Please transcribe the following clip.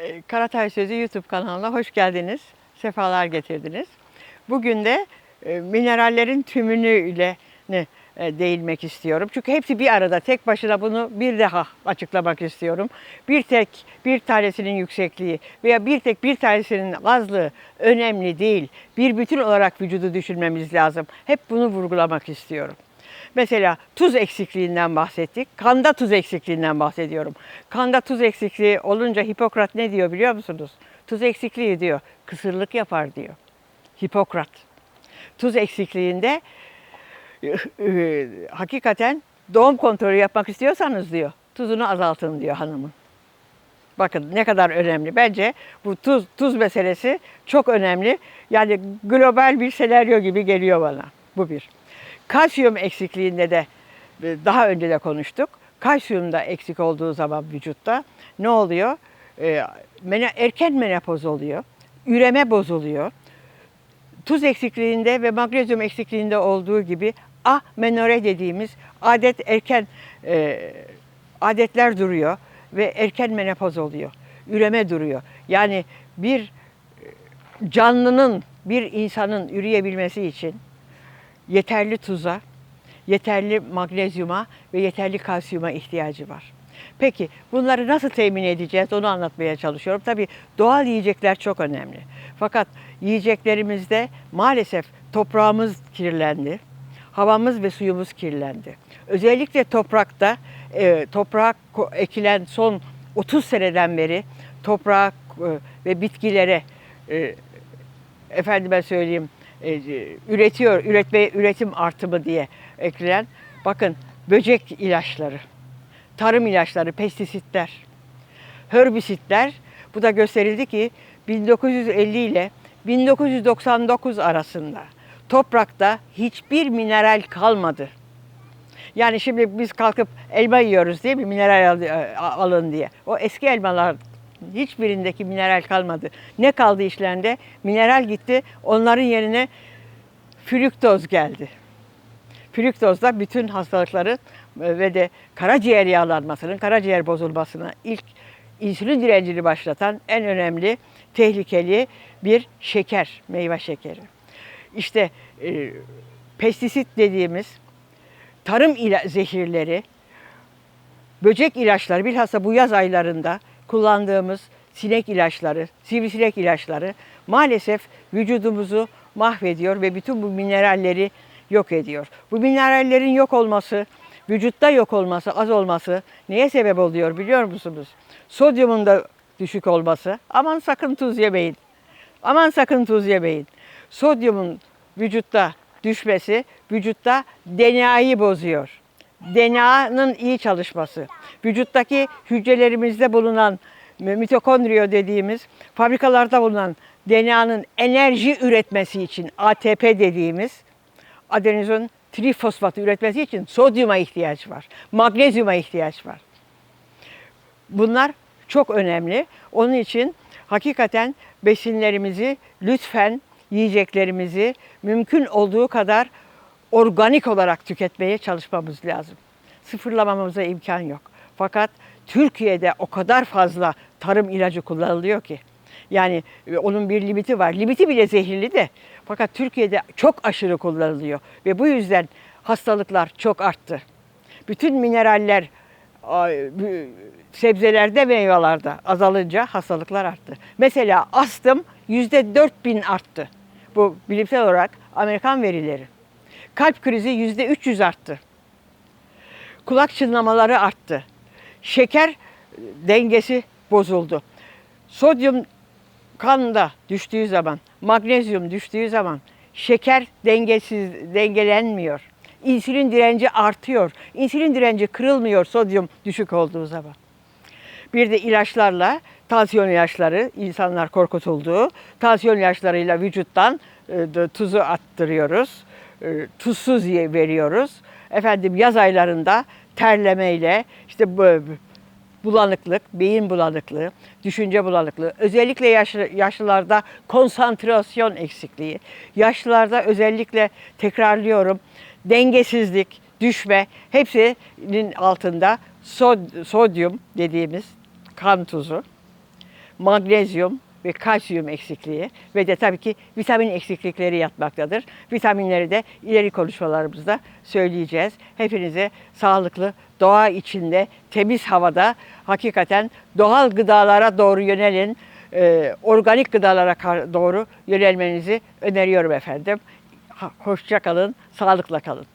E, Karatay Sözü YouTube kanalına hoş geldiniz. Sefalar getirdiniz. Bugün de e, minerallerin tümünüyle ne, e, değinmek istiyorum. Çünkü hepsi bir arada. Tek başına bunu bir daha açıklamak istiyorum. Bir tek bir tanesinin yüksekliği veya bir tek bir tanesinin azlığı önemli değil. Bir bütün olarak vücudu düşünmemiz lazım. Hep bunu vurgulamak istiyorum. Mesela tuz eksikliğinden bahsettik. Kanda tuz eksikliğinden bahsediyorum. Kanda tuz eksikliği olunca Hipokrat ne diyor biliyor musunuz? Tuz eksikliği diyor. Kısırlık yapar diyor. Hipokrat. Tuz eksikliğinde e, hakikaten doğum kontrolü yapmak istiyorsanız diyor. Tuzunu azaltın diyor hanımın. Bakın ne kadar önemli. Bence bu tuz tuz meselesi çok önemli. Yani global bir senaryo gibi geliyor bana. Bu bir. Kalsiyum eksikliğinde de e, daha önce de konuştuk. Kalsiyum da eksik olduğu zaman vücutta ne oluyor? Mene- erken menopoz oluyor. Üreme bozuluyor. Tuz eksikliğinde ve magnezyum eksikliğinde olduğu gibi amenore dediğimiz adet erken e, adetler duruyor ve erken menopoz oluyor. Üreme duruyor. Yani bir e, canlının, bir insanın üreyebilmesi için yeterli tuza, yeterli magnezyuma ve yeterli kalsiyuma ihtiyacı var. Peki bunları nasıl temin edeceğiz onu anlatmaya çalışıyorum. Tabii doğal yiyecekler çok önemli. Fakat yiyeceklerimizde maalesef toprağımız kirlendi. Havamız ve suyumuz kirlendi. Özellikle toprakta e, toprağa ko- ekilen son 30 seneden beri toprağa e, ve bitkilere e, efendime söyleyeyim e, üretiyor, üretme üretim artımı diye eklenen bakın böcek ilaçları, tarım ilaçları, pestisitler, herbisitler bu da gösterildi ki 1950 ile 1999 arasında toprakta hiçbir mineral kalmadı. Yani şimdi biz kalkıp elma yiyoruz diye bir mineral al- e, alın diye. O eski elmalar hiçbirindeki mineral kalmadı. Ne kaldı işlerinde? Mineral gitti. Onların yerine fruktoz geldi. Fruktoz da bütün hastalıkların e, ve de karaciğer yağlanmasının, karaciğer bozulmasına ilk insülin direncini başlatan en önemli tehlikeli bir şeker, meyve şekeri. İşte e, pestisit dediğimiz tarım zehirleri, böcek ilaçları bilhassa bu yaz aylarında kullandığımız sinek ilaçları, sivrisinek ilaçları maalesef vücudumuzu mahvediyor ve bütün bu mineralleri yok ediyor. Bu minerallerin yok olması, vücutta yok olması, az olması neye sebep oluyor biliyor musunuz? Sodyumun da düşük olması. Aman sakın tuz yemeyin. Aman sakın tuz yemeyin. Sodyumun vücutta düşmesi vücutta DNA'yı bozuyor. DNA'nın iyi çalışması, vücuttaki hücrelerimizde bulunan mitokondriyo dediğimiz fabrikalarda bulunan DNA'nın enerji üretmesi için ATP dediğimiz adenozin trifosfatı üretmesi için sodyuma ihtiyaç var. Magnezyuma ihtiyaç var. Bunlar çok önemli. Onun için hakikaten besinlerimizi lütfen yiyeceklerimizi mümkün olduğu kadar organik olarak tüketmeye çalışmamız lazım. Sıfırlamamıza imkan yok. Fakat Türkiye'de o kadar fazla tarım ilacı kullanılıyor ki. Yani e, onun bir limiti var. Limiti bile zehirli de. Fakat Türkiye'de çok aşırı kullanılıyor ve bu yüzden hastalıklar çok arttı. Bütün mineraller sebzelerde meyvelerde azalınca hastalıklar arttı. Mesela astım yüzde 4000 arttı. Bu bilimsel olarak Amerikan verileri. Kalp krizi yüzde 300 arttı. Kulak çınlamaları arttı. Şeker e, dengesi bozuldu. Sodyum kanda düştüğü zaman, magnezyum düştüğü zaman şeker dengesiz dengelenmiyor. İnsülin direnci artıyor. İnsülin direnci kırılmıyor sodyum düşük olduğu zaman. Bir de ilaçlarla, tansiyon ilaçları, insanlar korkutulduğu, tansiyon ilaçlarıyla vücuttan e, tuzu attırıyoruz. E, tuzsuz veriyoruz. Efendim yaz aylarında terlemeyle, işte bu bulanıklık, beyin bulanıklığı, düşünce bulanıklığı, özellikle yaşlı, yaşlılarda konsantrasyon eksikliği, yaşlılarda özellikle tekrarlıyorum dengesizlik, düşme hepsinin altında sod- sodyum dediğimiz kan tuzu, magnezyum ve kalsiyum eksikliği ve de tabii ki vitamin eksiklikleri yatmaktadır. Vitaminleri de ileri konuşmalarımızda söyleyeceğiz. Hepinize sağlıklı, doğa içinde, temiz havada hakikaten doğal gıdalara doğru yönelin. e, organik gıdalara doğru yönelmenizi öneriyorum efendim. Hoşça kalın, sağlıkla kalın.